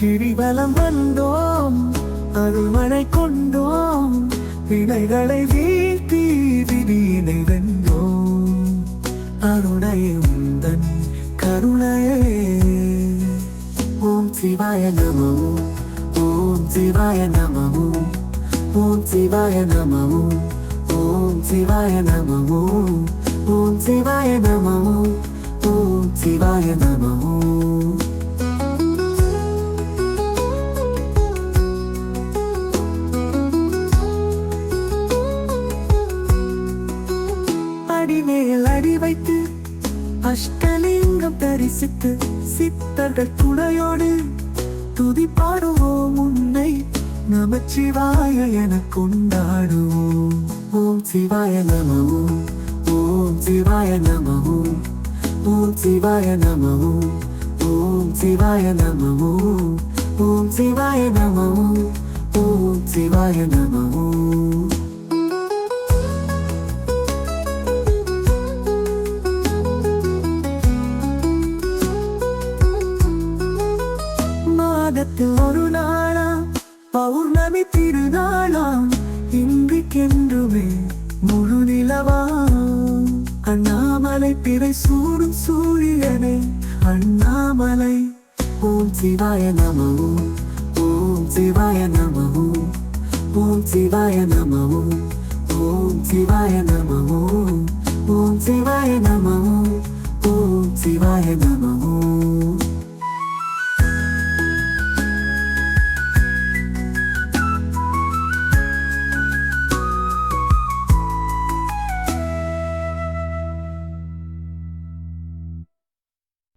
கிரிவலம் வந்தோம் அருள்மழை கொண்டோம் வினைகளை வீழ்த்தி விதியினை வென்றோம். அருணையே உந்தன் கருணையே. ஓம் சிவாய நமோ ஓம் சிவாய நமோ ஓம் சிவாய நமோ ஓம் சிவாய நமோ ஓம் சிவாய நமோ அடிமேல் அடி வைத்து அஷ்டலிங்கம் தரிசித்து சித்தர்கள் துணையோடு துதி பாடுவோம். உன்னை நமச்சிவாய என கொண்டாடுவோம். ஓம் சிவாய நமவும் ஓம் சிவாய நமவும் ஓம் சிவாய நமவும் ஓம் சிவாய நமவும் ஓம் சிவாய நமவும் ஓம் சிவாய நமவும் மாதத்து ஒரு நாளாம் பௌர்ணமி திருநாளாம் இன்றைக்கென்றுமே முழு நிலவாம். அண்ணாமலை பிறை சூடும் சூரியனே அண்ணாமலை. ஓம் சிவாய நமோ ஓம் சிவாய நமோ ஓம் சிவாய நமோ ஓம் சிவாய நமோ ஓம் சிவாய நமோ ஓம் சிவாய நமோ